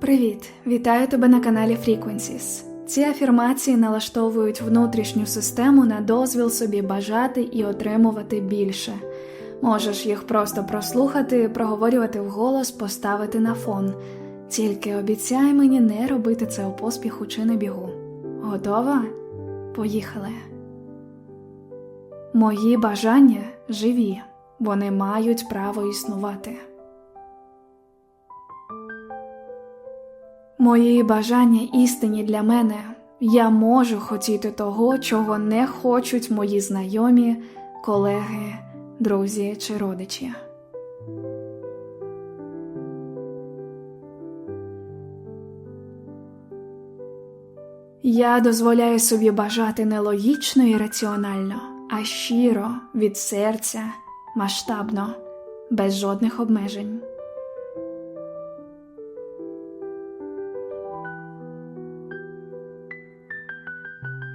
Привіт! Вітаю тебе на каналі Frequencies. Ці афірмації налаштовують внутрішню систему на дозвіл собі бажати і отримувати більше. Можеш їх просто прослухати, проговорювати вголос, поставити на фон. Тільки обіцяй мені не робити це у поспіху чи на бігу. Готова? Поїхали. Мої бажання живі, вони мають право існувати. Мої бажання істинні для мене. Я можу хотіти того, чого не хочуть мої знайомі, колеги, друзі чи родичі. Я дозволяю собі бажати не логічно і раціонально, а щиро, від серця, масштабно, без жодних обмежень.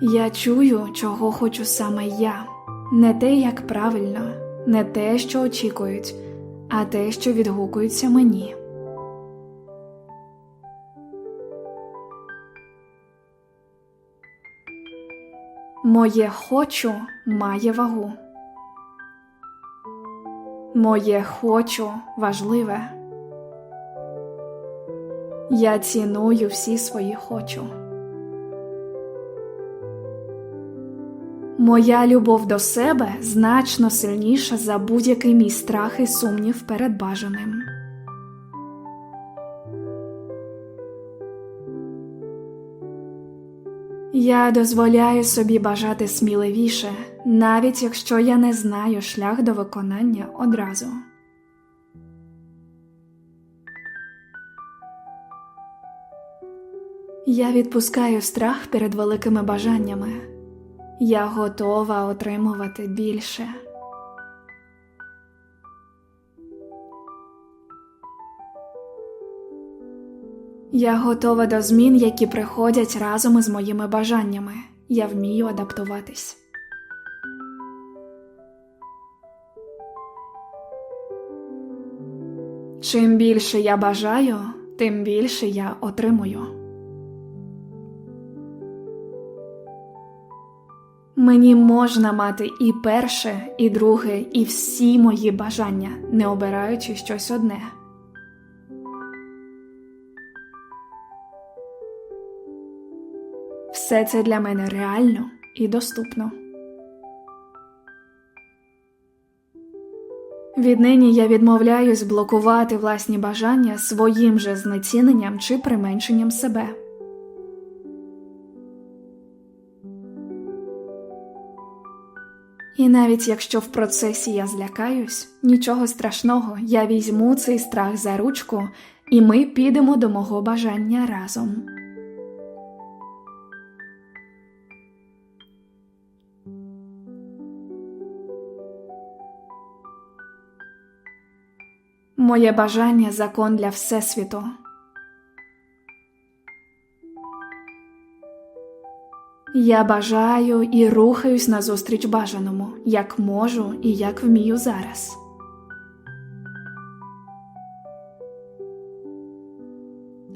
Я чую, чого хочу саме я, не те, як правильно, не те, що очікують, а те, що відгукується мені. Моє хочу має вагу. Моє хочу важливе. Я ціную всі свої хочу. Моя любов до себе значно сильніша за будь-який мій страх і сумнів перед бажаним. Я дозволяю собі бажати сміливіше, навіть якщо я не знаю шлях до виконання одразу. Я відпускаю страх перед великими бажаннями. Я готова отримувати більше. Я готова до змін, які приходять разом із моїми бажаннями. Я вмію адаптуватись. Чим більше я бажаю, тим більше я отримую. Мені можна мати і перше, і друге, і всі мої бажання, не обираючи щось одне. Все це для мене реально і доступно. Віднині я відмовляюсь блокувати власні бажання своїм же знеціненням чи применшенням себе. І навіть якщо в процесі я злякаюсь, нічого страшного, я візьму цей страх за ручку, і ми підемо до мого бажання разом. Моє бажання закон для Всесвіту. Я бажаю і рухаюсь назустріч бажаному, як можу і як вмію зараз.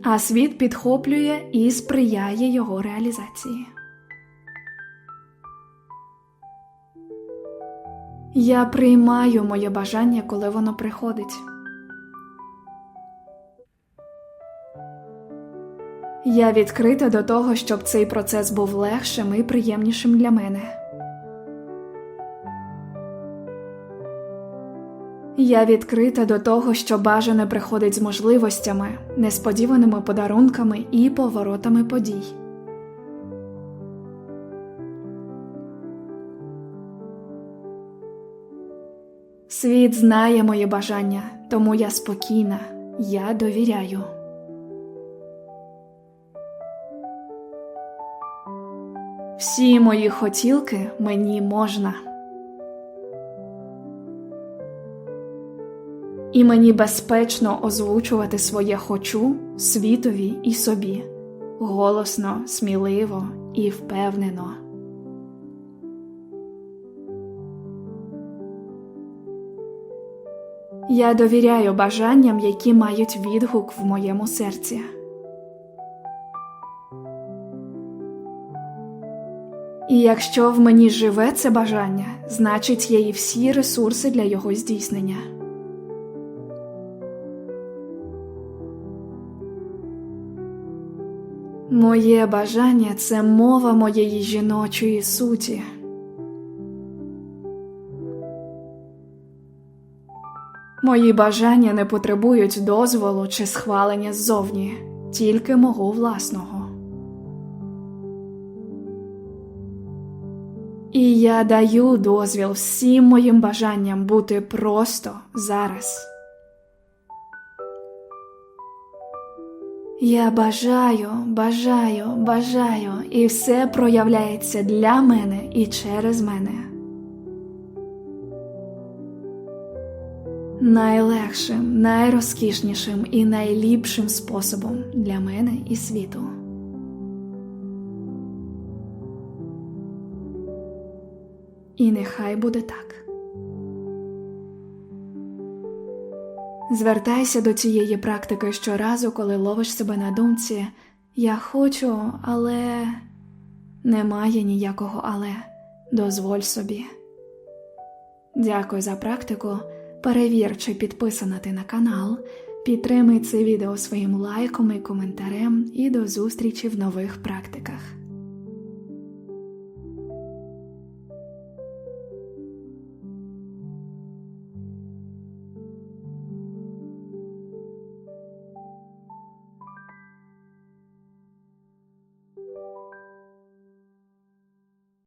А світ підхоплює і сприяє його реалізації. Я приймаю моє бажання, коли воно приходить. Я відкрита до того, щоб цей процес був легшим і приємнішим для мене. Я відкрита до того, що бажане приходить з можливостями, несподіваними подарунками і поворотами подій. Світ знає мої бажання, тому я спокійна, я довіряю. Всі мої хотілки мені можна. І мені безпечно озвучувати своє хочу світові і собі голосно, сміливо і впевнено. Я довіряю бажанням, які мають відгук в моєму серці. І якщо в мені живе це бажання, значить є і всі ресурси для його здійснення. Моє бажання це мова моєї жіночої суті. Мої бажання не потребують дозволу чи схвалення ззовні, тільки мого власного. І я даю дозвіл всім моїм бажанням бути просто зараз. Я бажаю, бажаю, бажаю, і все проявляється для мене і через мене. Найлегшим, найрозкішнішим і найліпшим способом для мене і світу. І нехай буде так. Звертайся до цієї практики щоразу, коли ловиш себе на думці Я хочу, але немає ніякого але. Дозволь собі. Дякую за практику. Перевір, чи підписана ти на канал. Підтримай це відео своїм лайком і коментарем, і до зустрічі в нових практиках.